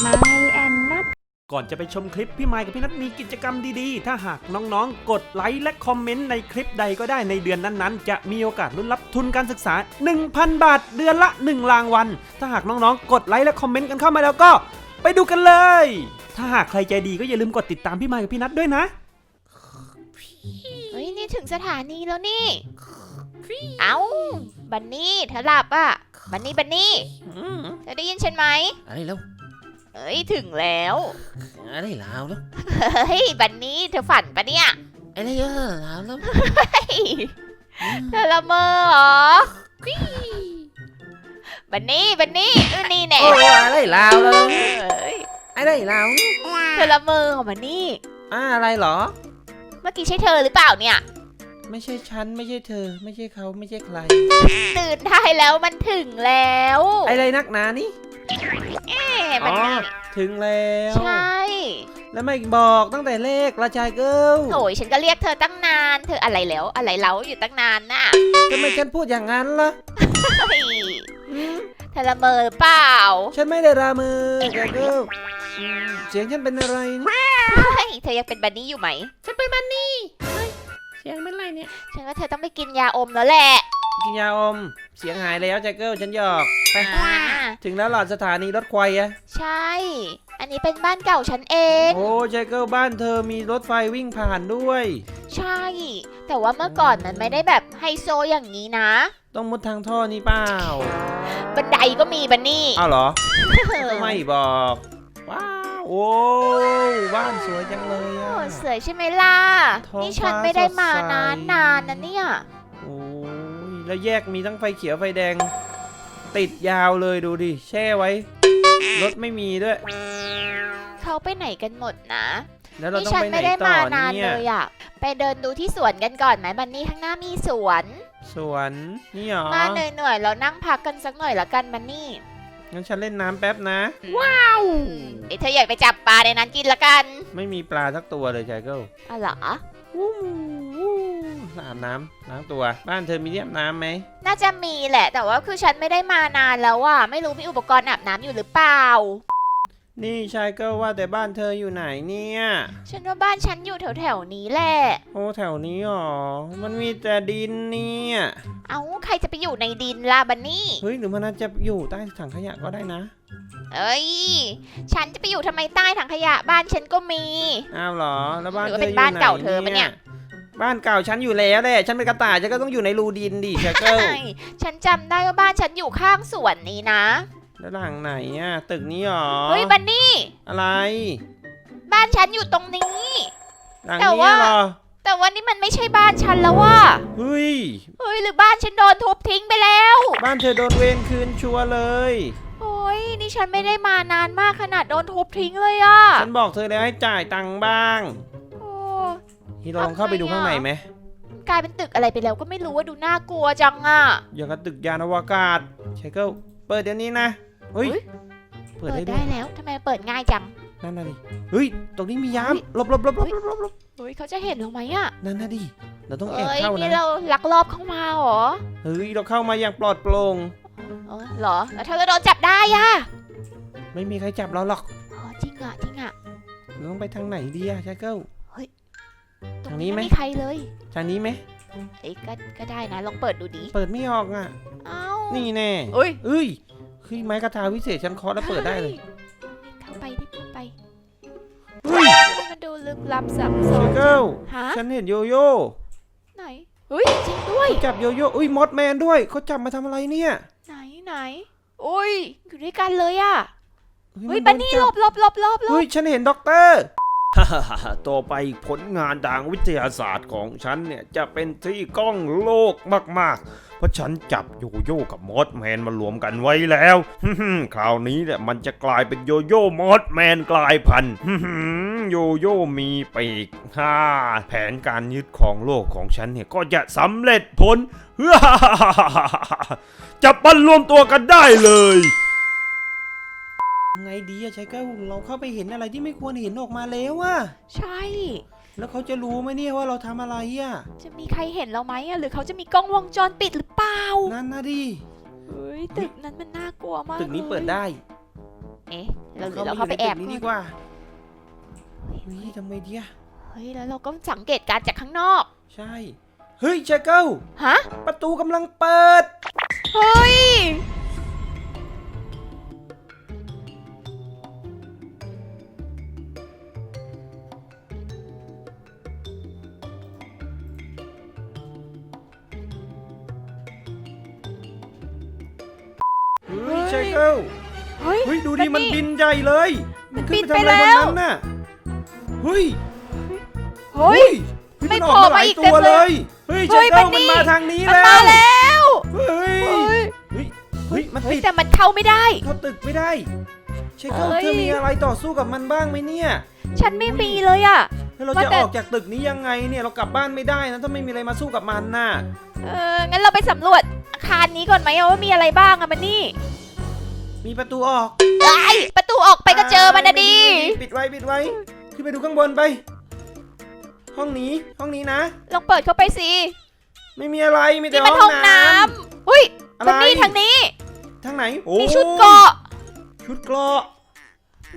ไมแอนนัทก่อนจะไปชมคลิปพี่ไมค์กับพี่นัทมีกิจกรรมดีๆ ถ้าหากน้องๆ กดไลค์และคอมเมนต์ในคลิปใดก็ได้ในเดือนนั้นๆ จะมีโอกาสลุ้นรับทุนการศึกษา 1,000 บาท เดือนละ 1 รางวัล ถ้าหากน้องๆ กดไลค์และคอมเมนต์กันเข้ามาแล้วก็ ไปดูกันเลย ถ้าหากใครใจดีก็อย่าลืมกดติดตามพี่ไมค์กับพี่นัทด้วยนะ เฮ้ย นี่ถึงสถานีแล้วนี่ เอ้า บันนี่เธอหลับอะ บันนี่ บันนี่ เธอได้ยินฉันไหม อะไรแล้ว เฮ้ยถึงแล้วอะไรลาวแล้วเฮ้ยบันนี่เธอฝันปะเนี่ยอะไรเยอะลาวแล้วเฮ้ยเธอละเมอเหรอบันนี่บันนี่เออนี่แน่โอ้อะไรลาวแล้วเฮ้ยอะไรลาวเธอละเมอเหรอบันนี่อ่าอะไรเหรอ เมื่อกี้ใช่เธอหรือเปล่าเนี่ย ไม่ใช่ฉันไม่ใช่เธอ ไม่ใช่เขาไม่ใช่ใคร ตื่นได้แล้วมันถึงแล้ว อะไรนักหนานี่ เอ๊ะบันอ๋อนี่ถึงแล้ว ใช่ แล้วไม่บอกตั้งแต่เลขราชายเกิลโอ้ยฉันก็เรียกเธอตั้งนาน เธออะไรแล้วอะไรเล้าอยู่ตั้งนานน่ะทำไมฉันพูดอย่างนั้นล่ะเฮ้ยเธอละเมอหรือเปล่าฉันไม่ได้รามือชายเกิลอืมเสียงฉันเป็นอะไรนี่เฮ้ยเธอยังเป็นบันนี่อยู่ไหม ฉันเป็นมันนี่ เสียงเป็นไรเนี่ย ฉันว่าเธอต้องไปกินยาอมแล้วแหละ กินยาอม เสียงหายแล้วชายเกิลฉันหยอกไปอ่าถึงแล้วหลอดสถานีรถไฟอะใช่ อันนี้เป็นบ้านเก่าฉันเอง โอ้ชายเกิลบ้านเธอมีรถไฟวิ่งผ่านด้วย ใช่ แต่ว่าเมื่อก่อนมันไม่ได้แบบไฮโซอย่างนี้นะ ต้องมุดทางท่อนี่เปล่าบันไดก็มีบันนี่อ้าวเหรอ ไม่บอก ว้าวโอ้บ้านสวยจังเลยโอ้อะสวยใช่ไหมล่ะ ท้องนี่ฉันฟ้าไม่ได้มาสดใสนานนานๆนะเนี่ย โอ้ย แล้วแยกมีทั้งไฟเขียวไฟแดง ติดยาวเลยดูดิ แช่ไว้ รถไม่มีด้วย เขาไปไหนกันหมดนะแล้วเรานี่ต้องฉันไปไหนไม่ได้ต่อมานานเนี่เลยยอะไปเดินดูที่สวนกันก่อนไหมบันนี่ข้างหน้ามีสวน สวนนี่หรอมาเหนื่อยๆเรานั่งพักกันสักหน่อยละกันบันนี่งั้นฉันเล่นน้ำแป๊บนะ ว้าวเอ้ยเธออยากไปจับปลาในนั้นกินละกัน ไม่มีปลาสักตัวเลยชายเกิลอ๋อเหรอวู้วู้ อาบน้ำล้างตัว บ้านเธอมีที่อาบน้ำไหมน่าจะมีแหละ แต่ว่าคือฉันไม่ได้มานานแล้วอะไม่รู้มีอุปกรณ์อาบน้ำอยู่หรือเปล่า นี่ชายเกิลว่าแต่บ้านเธออยู่ไหนเนี่ยฉันว่าบ้านฉันอยู่แถวๆนี้แหละ โอ้แถวนี้หรอมันมีแต่ดินเนี่ยเอ้าใครจะไปอยู่ในดินล่ะบันนี่ เฮ้ยหรือมันอาจจะอยู่ใต้ถังขยะก็ได้นะเอ้ย ฉันจะไปอยู่ทำไมใต้ถังขยะบ้านฉันก็มีอ้าวเหรอแล้วบ้านหรือเธว่าอเป็อนยู่บ้านไหนเก่าเธอปะเนี่ย บ้านเก่าฉันอยู่แล้วแหละฉันเป็นกระต่ายฉันก็ต้องอยู่ในรูดินดิชายเกิลใช่ฉันจำได้ว่าบ้านฉันอยู่ข้างสวนนี้นะ แล้วหลังไหนอะตึกนี้หรอเฮ้ยบันนี่ อะไรบ้านฉันอยู่ตรงนี้ หลังแต่นี้ว่าเหรอแต่ว่านี่มันไม่ใช่บ้านฉันแล้วว่ะเฮ้ยเฮ้ยหรือบ้านฉันโดนทุบทิ้งไปแล้ว บ้านเธอโดนเวรคืนชัวร์เลย โอ้ยนี่ฉันไม่ได้มานานมากขนาดโดนทุบทิ้งเลยอะฉันบอกเธอแล้วให้จ่ายตังค์บ้าง โอ้ ฮีโร่ลองเข้าไปดูข้างในไหมกลายเป็นตึกอะไรไปแล้วก็ไม่รู้ว่าดูน่ากลัวจังอะอย่างกับตึกยานอวกาศชายเกิลเปิดเดี๋ยวนี้นะเฮ้ยเฮ้ยเปิดเปิได้ดด้วได้ยแล้วทำไมเปิดง่ายจังนั่นน่ะดิเฮ้ยตรงนี้มียามเฮ้ยหลบหลบหลบหลบหลบหลบหลบเฮ้ยเขาจะเห็นเราไหมอะนั่นน่ะดิเราต้องแอบเอ้ยเข้านี่นะเราลักลอบเข้ามาเหรอเฮ้ยเราเข้ามาอย่างปลอดโปร่งเออเหรอแล้วเธอก็โดนจับได้อะไม่มีใครจับเราหรอกอ๋อจริงอะจริงอะเราต้องไปทางไหนดีอะชายเกิลตรทางงนี้นี้ไหมไม่มีใครเลยทางนี้ไหมเอ้ยก็ก็ได้นะลองเปิดดูดิเปิดไม่ออกอะ เอ้านี่แน่เอ้ยเอ้ยเฮ้ยไม้กระทาวิเศษฉันเคาะแล้วเปิดได้เลยเข้าไปดิเข้าไปเฮ้ยมันดูลึกลับซับซ้อชายนเกิลฮะฉันเห็นโยโย่ไหนเฮ้ยจริงด้วยเขาจับโยโย่อุ้ยมอสแมนด้วยเขาจับมาทำอะไรเนี่ย ไหนไหนอุ้ยอยู่ด้วยกันเลยอะเฮ้ยมับันโดนี่จัหลบหลบหลบหลบหลเฮ้บยฉันเห็นด็อกเตอร์ ต่อไปผลงานทางวิทยาศาสตร์ของฉันเนี่ย จะเป็นที่กล้องโลกมาก ๆ เพราะฉันจับโยโย่กับมอสแมนมารวมกันไว้แล้ว คราวนี้เนี่ยมันจะกลายเป็นโยโย่มอสแมนกลายพันธุ์โยโย่มีปีกฮ่าแผนการยึดของโลกของฉันเนี่ย ก็จะสำเร็จผล จะปันรวมตัวกันได้เลย ไงดีอะชายเก้าเราเข้าไปเห็นอะไรที่ไม่ควรเห็นออกมาแล้วอะใช่ แล้วเขาจะรู้ไหมเนี่ยว่าเราทำอะไรอะจะมีใครเห็นเราไหมอะหรือเขาจะมีกล้องวงจรปิดหรือเปล่านั่นนะดิเฮ้ยตึกนั้นมันน่ากลัวมากตึกนี้ลยเปิดได้ เอ๊ะเราหรือเราเข้าไปแอบนี้ก่อนดีกว่าเฮ้ยทำไมดีอะเฮ้ยแล้วเราก็สังเกตการณ์จากข้างนอก ใช่ เฮ้ยเชเกิลฮะประตูกำลังเปิด เฮ้ย เฮ้ยเชเกิลเฮ้ยเฮ้ยดูดิบัมันนนี่บินใหญ่เลยมันขึ้บินทำไปอะไรบแล้วนั้นน่ะเฮ้ยเฮ้ยไม่นโผล่มาอีกหลยตัวเต็มเลยเฮ้ยเฮ้เชยเกิลบันนี่มันมาทางนี้มันแล้วมาแล้วเฮ้ยเฮ้ยเฮ้ยเฮ้ยมันเฮ้ยติดแต่มันเข้าไม่ได้เข้าตึกไม่ได้เชเกิลเฮ้ยเธอมีอะไรต่อสู้กับมันบ้างไหมเนี่ยฉันไม่มีเลยอะแล้วเราว่าจะแต่ออกจากตึกนี้ยังไงเนี่ยเรากลับบ้านไม่ได้นะถ้าไม่มีอะไรมาสู้กับมันน่ะเอองั้นเราไปสำรวจอาคารนี้ก่อนไหมอะว่ามีอะไรบ้างอะมันนี่ มีประตูออกไอ้ยประตูออกไปก็เจอมันนะดิ ปิดไว้ปิดไว้ขึ้นไปดูข้างบนไป ห้องนี้ห้องนี้นะ ลองเปิดเข้าไปสิไม่มีอะไรมีแต่นี่มันห้ห้อองงน้น้ำอุ้ยำอะไรมันนี่ทางนี้ ทางไหนโอ้มีชุดเกราะ ชุดเกราะ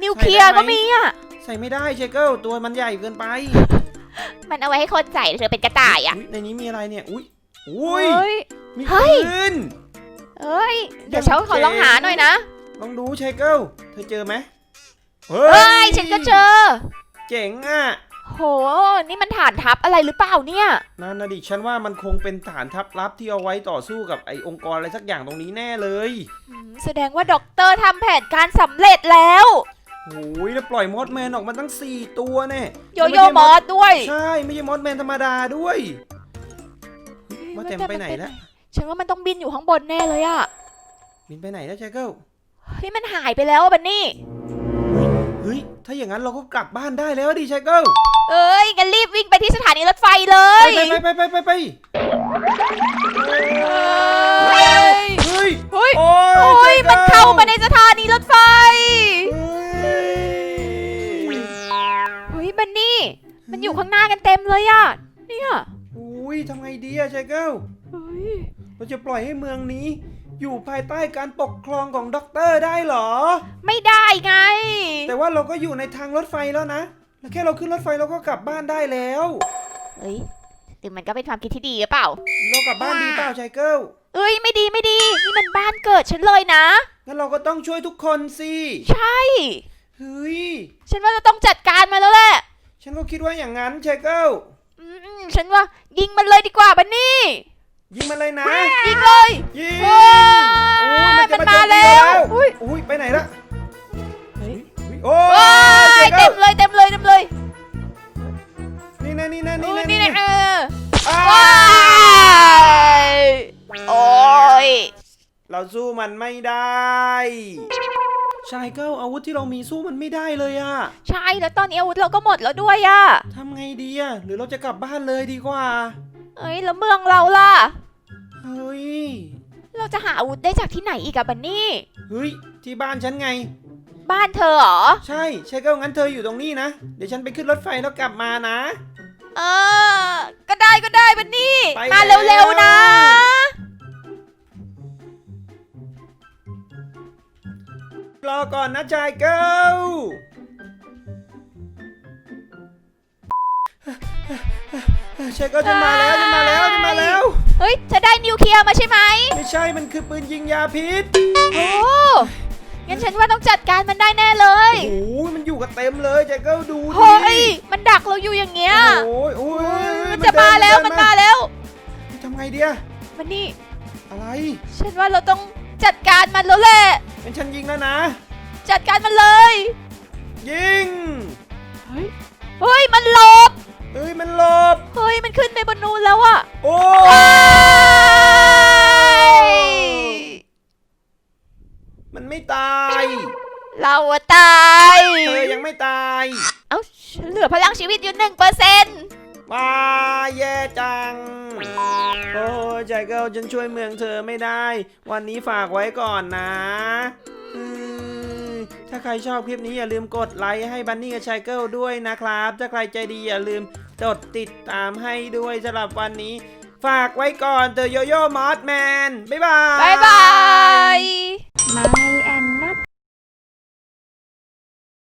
นิวเคลียร์ใส่ได้ไหม ก็มีอะ ใส่ไม่ได้เชเกิลตัวมันใหญ่เกินไปมันเอาไว้ให้คนใส่เธอเป็นกระต่ายอะอุ๊ยในนี้มีอะไรเนี่ยอุ้ยอุ้ยเฮ้ย มีเฮ้ปืย นเฮ้ย เดี๋ยวยังฉันขอลองหาหน่อยนะ ลองดูเชเกิลเธอเจอไหมเฮ้เฮ้ยฉันก็เจอ เจ๋งอะ โห นี่มันฐานทัพอะไรหรือเปล่าเนี่ย นั่นนะดิฉันว่ามันคงเป็นฐานทัพลับที่เอาไว้ต่อสู้กับไอ้องค์กรอะไรสักอย่างตรงนี้แน่เลยอืมแสดงว่าด็อกเตอร์ทำแผนการสำเร็จแล้ว โอ้ยแล้วปล่อยมอสแมนออกมาตั้ง 4 ตัวแน่โยโย่มอสด้วยใช่ไม่ใช่มอสแมนธรรมดาด้วยว่าแต่มันไปไหนแล้ว ฉันว่ามันต้องบินอยู่ข้างบนแน่เลยอะบินไปไหนแล้วเชเกิล เฮ้ยมันหายไปแล้วอะบันนี่ เฮ้ย ถ้าอย่างนั้นเราก็กลับบ้านได้แล้วดิเชเกิลเอ้ยงั้นรีบวิ่งไปที่สถานีรถไฟเลไปยไปไปไปไปไปเฮ้ยเฮ้ย เฮ้ยโอ้ยโอ้ยชมันเข้ามาในสถานีรถไฟ เฮ้ยเฮ้ยบันนี่ มันอยู่ข้างหน้ากันเต็มเลยอะเนี่ยอุ้ยทำไงดีอะเชเกิลเฮ้ย เราจะปล่อยให้เมืองนี้ อยู่ภายใต้การปกครองของด็อกเตอร์ได้เหรอ ไม่ได้ไง แต่ว่าเราก็อยู่ในทางรถไฟแล้วนะแล้วแค่เราขึ้นรถไฟเราก็กลับบ้านได้แล้วเฮ้ยหรือมันก็เป็นความคิดที่ดีหรือเปล่า เรากลับบ้านดีเปล่าชายเกิลเอ้ยไม่ดีไม่ดีนี่มันบ้านเกิดฉันเลยนะงั้นเราก็ต้องช่วยทุกคนสิใช่เฮ้ยฉันว่าเราต้องจัดการมาแล้วแหละฉันก็คิดว่าอย่างนั้นชายเกิลอืมฉันว่ายิงมันเลยดีกว่าบันนี่ ยิงมันเลยนะ ยิงเลยยิงเฮ้โอ้ยยมันจะมันมามาโจมตีแล้วเราอุ้ยอุ้ยไปไหนละเฮ้ยอุ๊ยโอ้ว้ายชายเต็เกิลมเลยเต็มเลยเต็มเลย นี่นะนี่นะเอนี่อนะนี่นี่นะนะเอออ้าว้ายโอ้ยเราสู้มันไม่ได้ชายเกิลอาวุธที่เรามีสู้มันไม่ได้เลยอะใช่แล้วตอนนี้อาวุธเราก็หมดแล้วด้วยอะทำไงดีอะหรือเราจะกลับบ้านเลยดีกว่า เอ้ยแล้วเมืองเราล่ะ เฮ้ย เราจะหาอาวุธได้จากที่ไหนอีกอะบันนี่ เฮ้ย ที่บ้านฉันไง บ้านเธอเหรอ ใช่ใช่ก็งั้นเธออยู่ตรงนี้นะ เดี๋ยวฉันไปขึ้นรถไฟแล้วกลับมานะ เออ ก็ได้ก็ได้บันนี่ ไปมาแล้ว เร็วๆนะ รอก่อนนะชายเกิล ชายเกิลจะมาแล้วจะมาแล้วจะมาแล้ว เฮ้ยเธอได้นิวเคลียร์มาใช่ไหม ไม่ใช่มันคือปืนยิงยาพิษ โอ้งั้นฉันว่าต้องจัดการมันได้แน่เลยโอ้โหมันอยู่กันเต็มเลยชายเกิลดูดิเฮ้ยมันดักเราอยู่อย่างเงี้ย โอ้ยโอ้ยมันจะมาแล้วมันมาแล้วทำไงเดียมันนี่ อะไร ฉันว่าเราต้องจัดการมันแล้วแหละเป็นฉันยิงแล้วนะ จัดการมันเลย ยิง เฮ้ยมันหลบ เอ้ยมันหลบ เฮ้ยมันขึ้นไปบนนู้นแล้วอะโอ้ว้ายมันไม่ตาย เราอะตายเธอยังไม่ตาย เอ้าฉันเหลือพลังชีวิตอยู่หนึ่งเปอร์เซ็นต์ว้าแย่จัง โอ้ยใจเกิลฉันช่วยเมืองเธอไม่ได้ วันนี้ฝากไว้ก่อนนะอืม ถ้าใครชอบคลิปนี้อย่าลืมกดไลค์ให้บันนี่กับชายเกิลด้วยนะครับ ถ้าใครใจดีอย่าลืมกดติดตามให้ด้วยสำหรับวันนี้ ฝากไว้ก่อนเตอโยโย่มอสแมน บ๊ายบายบายบาย My and